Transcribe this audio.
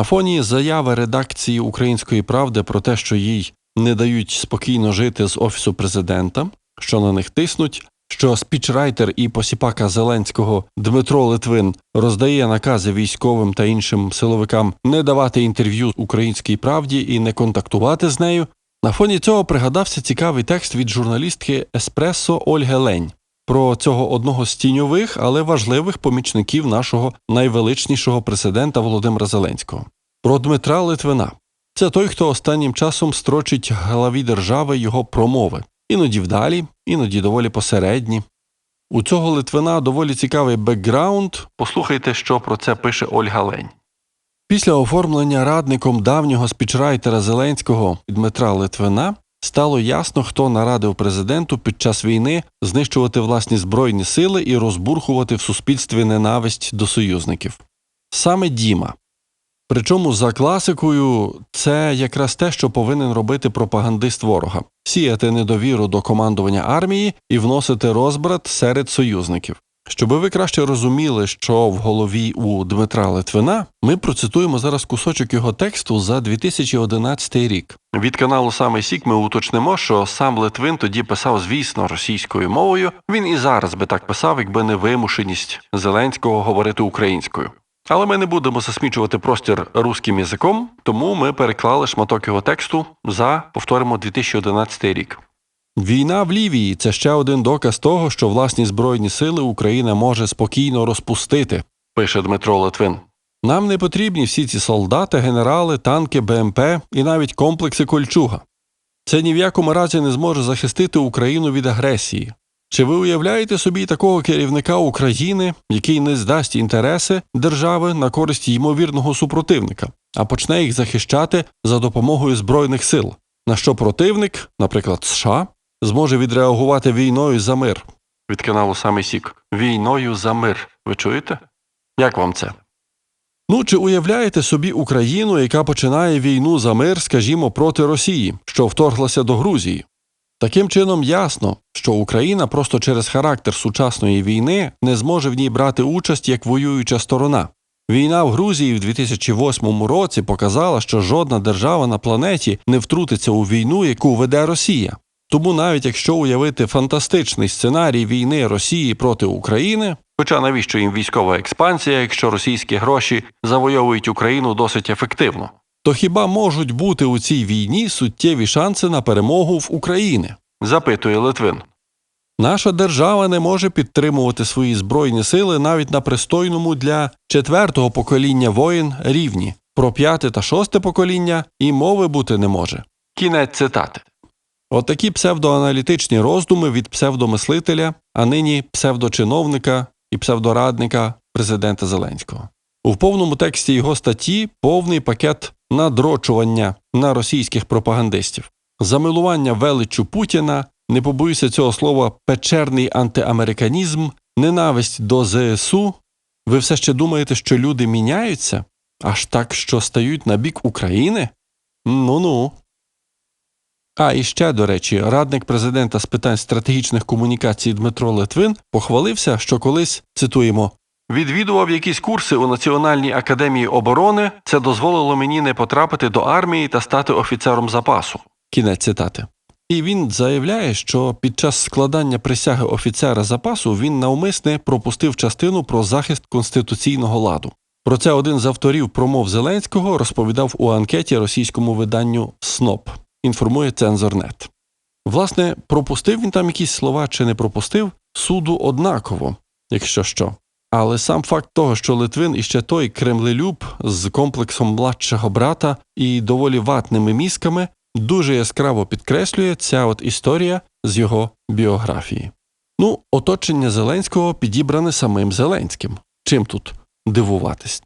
На фоні заяви редакції Української правди про те, що їй не дають спокійно жити з офісу президента, що на них тиснуть, що спічрайтер і посіпака Зеленського Дмитро Литвин роздає накази військовим та іншим силовикам не давати інтерв'ю українській правді і не контактувати з нею. На фоні цього пригадався цікавий текст від журналістки Еспресо Ольги Лень про цього одного з тіньових, але важливих помічників нашого найвеличнішого президента Володимира Зеленського. Про Дмитра Литвина. Це той, хто останнім часом строчить главі держави його промови, іноді вдалі, іноді доволі посередні. У цього Литвина доволі цікавий бекграунд. Послухайте, що про це пише Ольга Лень. Після оформлення радником давнього спічрайтера Зеленського Дмитра Литвина стало ясно, хто нарадив президенту під час війни знищувати власні збройні сили і розбурхувати в суспільстві ненависть до союзників. Саме Діма. Причому за класикою це якраз те, що повинен робити пропагандист ворога сіяти недовіру до командування армії і вносити розбрат серед союзників. Щоби ви краще розуміли, що в голові у Дмитра Литвина, ми процитуємо зараз кусочок його тексту за 2011 рік. Від каналу Саме Сік ми уточнимо, що сам Литвин тоді писав, звісно, російською мовою. Він і зараз би так писав, якби не вимушеність Зеленського говорити українською. Але ми не будемо засмічувати простір руським язиком, тому ми переклали шматок його тексту за повторимо 2011 рік. Війна в Лівії це ще один доказ того, що власні збройні сили Україна може спокійно розпустити, пише Дмитро Литвин. Нам не потрібні всі ці солдати, генерали, танки, БМП і навіть комплекси Кольчуга. Це ні в якому разі не зможе захистити Україну від агресії. Чи ви уявляєте собі такого керівника України, який не здасть інтереси держави на користь ймовірного супротивника, а почне їх захищати за допомогою збройних сил, на що противник, наприклад, США, зможе відреагувати війною за мир? Від каналу Самий Сік. Війною за мир. Ви чуєте? Як вам це? Ну, чи уявляєте собі Україну, яка починає війну за мир, скажімо, проти Росії, що вторглася до Грузії? Таким чином ясно, що Україна просто через характер сучасної війни не зможе в ній брати участь як воююча сторона. Війна в Грузії в 2008 році показала, що жодна держава на планеті не втрутиться у війну, яку веде Росія. Тому навіть якщо уявити фантастичний сценарій війни Росії проти України, хоча навіщо їм військова експансія, якщо російські гроші завойовують Україну досить ефективно, то хіба можуть бути у цій війні суттєві шанси на перемогу в Україні? запитує Литвин. Наша держава не може підтримувати свої збройні сили навіть на пристойному для четвертого покоління воїн рівні. Про п'яте та шосте покоління і мови бути не може. Кінець цитати. Отакі псевдоаналітичні роздуми від псевдомислителя, а нині псевдочиновника і псевдорадника президента Зеленського. У повному тексті його статті повний пакет надрочування на російських пропагандистів, замилування величчю Путіна, не побоюся цього слова, печерний антиамериканізм, ненависть до ЗСУ. Ви все ще думаєте, що люди міняються? Аж так, що стають на бік України? Ну ну. А і ще, до речі, радник президента з питань стратегічних комунікацій Дмитро Литвин похвалився, що колись цитуємо відвідував якісь курси у Національній академії оборони. Це дозволило мені не потрапити до армії та стати офіцером запасу. Кінець цитати. І він заявляє, що під час складання присяги офіцера запасу він навмисне пропустив частину про захист конституційного ладу. Про це один з авторів промов Зеленського розповідав у анкеті російському виданню СНОП. Інформує цензорнет. Власне, пропустив він там якісь слова чи не пропустив, суду однаково, якщо що. Але сам факт того, що Литвин іще той кремлелюб з комплексом младшого брата і доволі ватними мізками, дуже яскраво підкреслює ця от історія з його біографії. Ну, оточення Зеленського підібране самим Зеленським. Чим тут дивуватись?